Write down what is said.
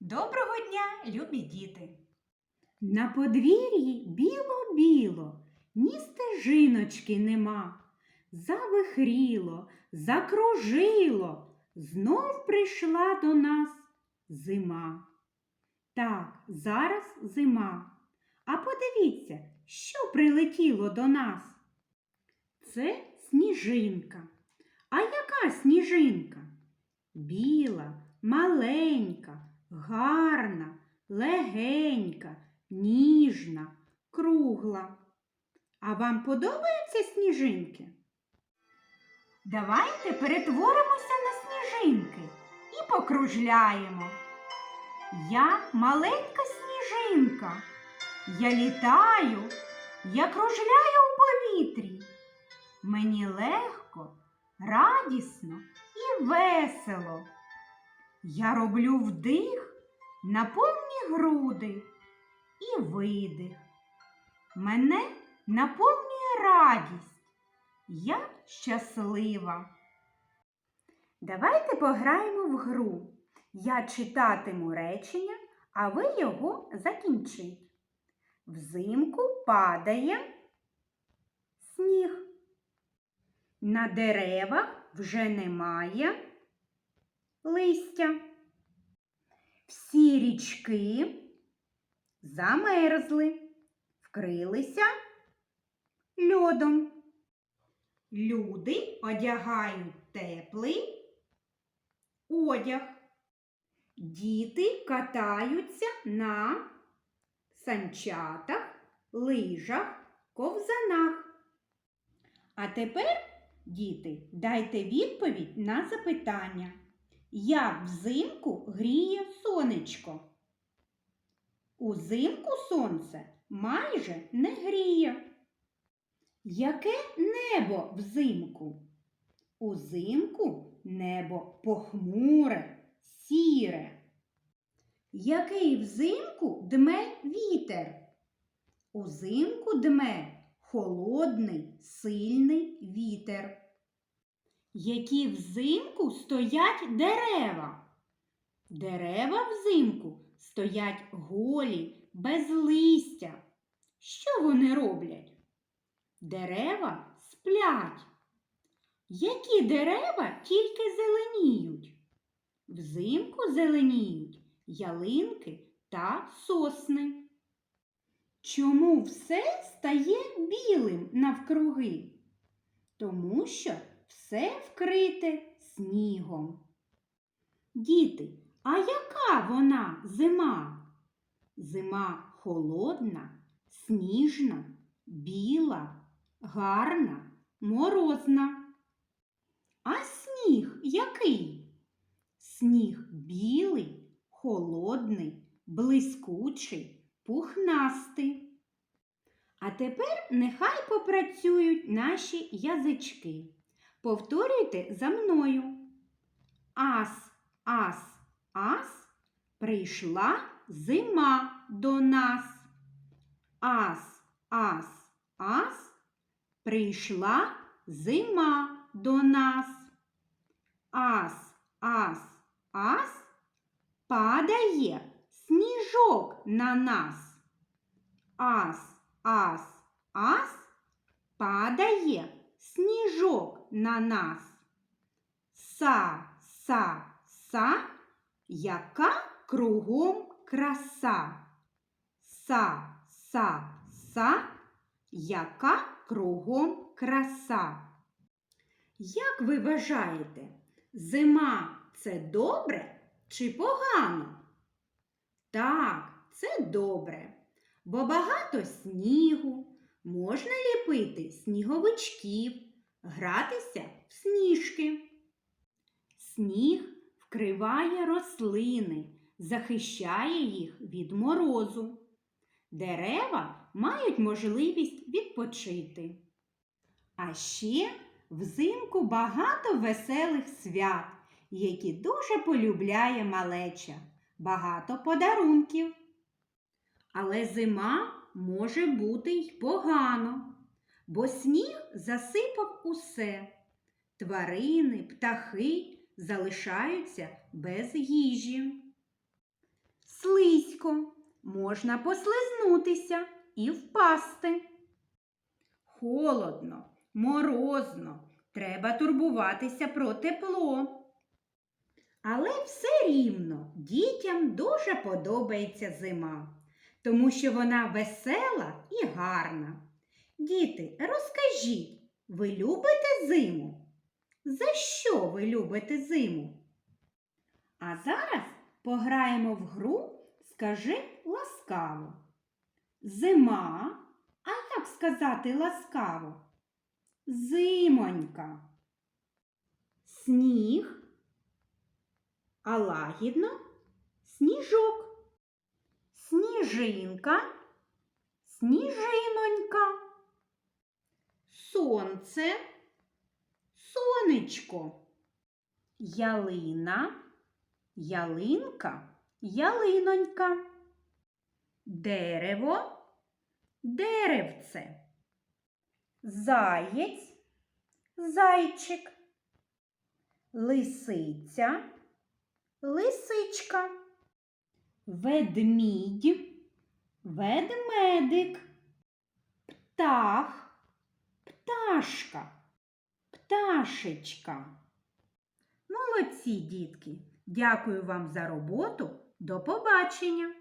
Доброго дня, любі діти! На подвір'ї біло-біло, ні стежиночки нема. Завихріло, закружило, знов прийшла до нас зима. Так, зараз зима. А подивіться, що прилетіло до нас. Це сніжинка. А яка сніжинка? Біла, маленька, гарна, легенька, ніжна, кругла. А вам подобаються сніжинки? Давайте перетворимося на сніжинки і покружляємо. Я маленька сніжинка. Я літаю, я кружляю у повітрі. Мені легко, радісно і весело. Я роблю вдих на повні груди і видих. Мене наповнює радість. Я щаслива. Давайте пограємо в гру. Я читатиму речення, а ви його закінчіть. Взимку падає сніг. На деревах вже немає листя. Всі річки замерзли, вкрилися льодом. Люди одягають теплий одяг. Діти катаються на санчатах, лижах, ковзанах. А тепер, діти, дайте відповідь на запитання. Як взимку гріє сонечко? Узимку сонце майже не гріє. Яке небо взимку? Узимку небо похмуре, сіре. Який взимку дме вітер? Узимку дме холодний, сильний вітер. Які взимку стоять дерева? Дерева взимку стоять голі, без листя. Що вони роблять? Дерева сплять. Які дерева тільки зеленіють? Взимку зеленіють ялинки та сосни. Чому все стає білим навкруги? Тому що все вкрите снігом. Діти, а яка вона зима? Зима холодна, сніжна, біла, гарна, морозна. А сніг який? Сніг білий, холодний, блискучий, пухнастий. А тепер нехай попрацюють наші язички. Повторюйте за мною. Ас, ас, ас, прийшла зима до нас. Ас, ас, ас, прийшла зима до нас. Ас, ас, ас, падає сніжок на нас. Ас, ас, ас, падає сніжок на нас. Са, са, са, яка кругом краса. Са, са, са, яка кругом краса. Як ви вважаєте, зима це добре чи погано? Так, це добре, бо багато снігу, можна ліпити сніговичків, гратися в сніжки. Сніг вкриває рослини, захищає їх від морозу. Дерева мають можливість відпочити. А ще взимку багато веселих свят, які дуже полюбляє малеча, багато подарунків. Але зима може бути й погано, бо сніг засипав усе. Тварини, птахи залишаються без їжі. слизько, можна послизнутися і впасти. Холодно, морозно, треба турбуватися про тепло. Але все рівно дітям дуже подобається зима, тому що вона весела і гарна. Діти, розкажіть, ви любите зиму? За що ви любите зиму? А зараз пограємо в гру Скажи ласкаво. Зима, а як сказати ласкаво? Зимонька. Сніг, а лагідно сніжок. Сніжинка, сніжинонька. Сонце, сонечко. Ялина, ялинка, ялинонька. Дерево, деревце. Заєць, зайчик. Лисиця, лисичка. Ведмідь, ведмедик. Птах, пташка, пташечка. Молодці, дітки! Дякую вам за роботу. До побачення!